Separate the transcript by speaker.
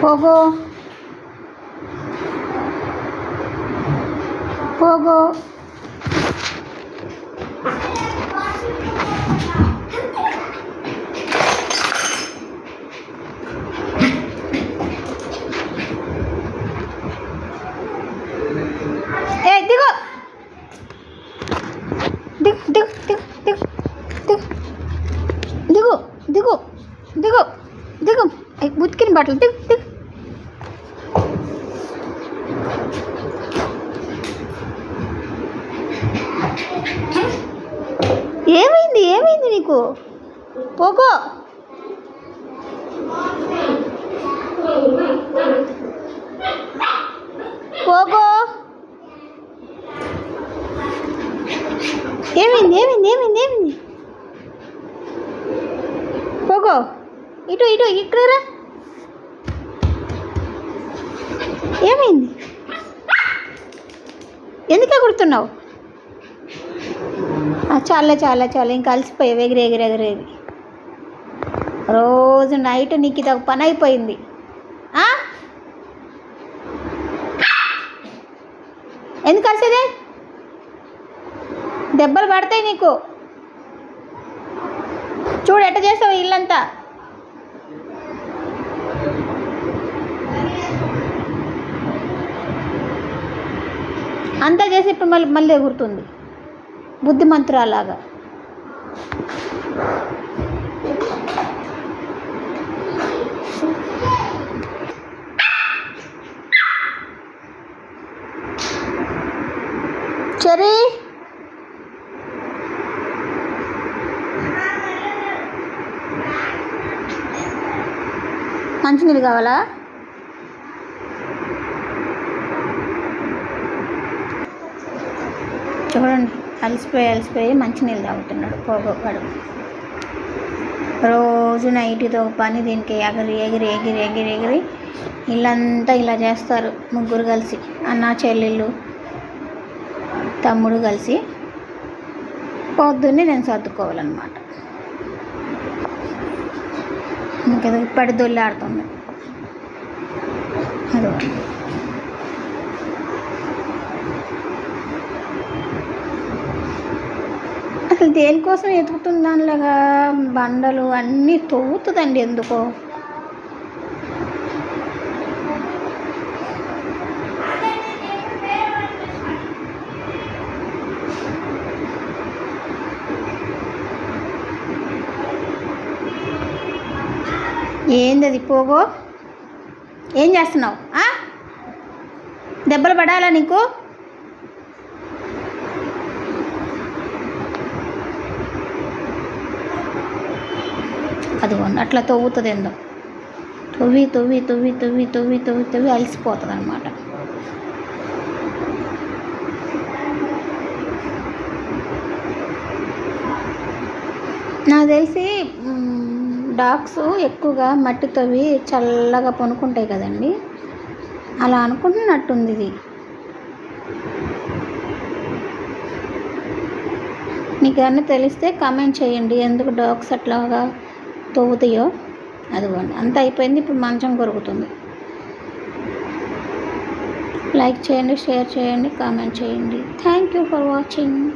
Speaker 1: 보고 보고 에이 뜨거! 뜨거 뜨거 뜨거 뜨거 뜨거 뜨거 뜨거. 뜨거. 에이 못 끼는 바로 뜨거 뜨거. ఏమైంది? ఏమైంది నీకు? పోకో. పోకో. ఏమైంది? ఏమైంది? ఏమైంది? ఏమైంది? పోకో. ఇటు ఇటు ఇక్కడ ఏమైంది? ఎందుకు ఎగురుతున్నావు చాలా చాలా చాలా ఇంకా అలసిపోయావు ఎగిరి ఎగిరి ఎగిరేవి రోజు నైట్ నీకు ఇది ఒక పని అయిపోయింది. ఎందుకు కలిసేదే దెబ్బలు పడతాయి నీకు. చూడు ఎట్ట చేసావు ఇల్లంతా? అంతా చేసి ఇప్పుడు మళ్ళీ మళ్ళీ ఎగురుతుంది. బుద్ధిమంతురాలాగా. చెరీ. మంచినీళ్ళు కావాలా? చూడండి. అలసిపోయి అలసిపోయి మంచినీళ్ళు తాగుతున్నాడు పోగొడు రోజు నైట్ పని దీనికి ఎగిరి ఎగిరి ఎగిరి ఎగిరి ఎగిరి ఇల్లంతా ఇలా చేస్తారు ముగ్గురు కలిసి. అన్న చెల్లెళ్ళు తమ్ముడు కలిసి. పొద్దున్నే నేను సర్దుకోవాలన్నమాట. ఇంకా ఇప్పటి దొల్లాడుతుంది. అదో. దేనికోసం ఎతుకుతుంది దానిలాగా బండలు అన్నీ తవ్వుతుందండి ఎందుకో. ఏంది అది పోగో? ఏం చేస్తున్నావు? ఆ? దెబ్బలు పడాలా నీకు? అది అట్లా తవ్వుతుంది ఏందో తవ్వి తవ్వి తవ్వి తవ్వి తవ్వి తవ్వి తవ్వి అలసిపోతుంది అనమాట నాకు తెలిసి డాగ్స్ ఎక్కువగా మట్టి తవ్వి చల్లగా పనుకుంటాయి కదండి. అలా అనుకుంటున్నట్టుంది ఇది. మీకు ఏమన్నా తెలిస్తే కామెంట్ చేయండి. ఎందుకు డాగ్స్ అట్లాగా తవ్వుతాయో అదిగోండి అంత అయిపోయింది ఇప్పుడు మంచం కొరుకుతుంది. లైక్ చేయండి షేర్ చేయండి కామెంట్ చేయండి. Thank you for watching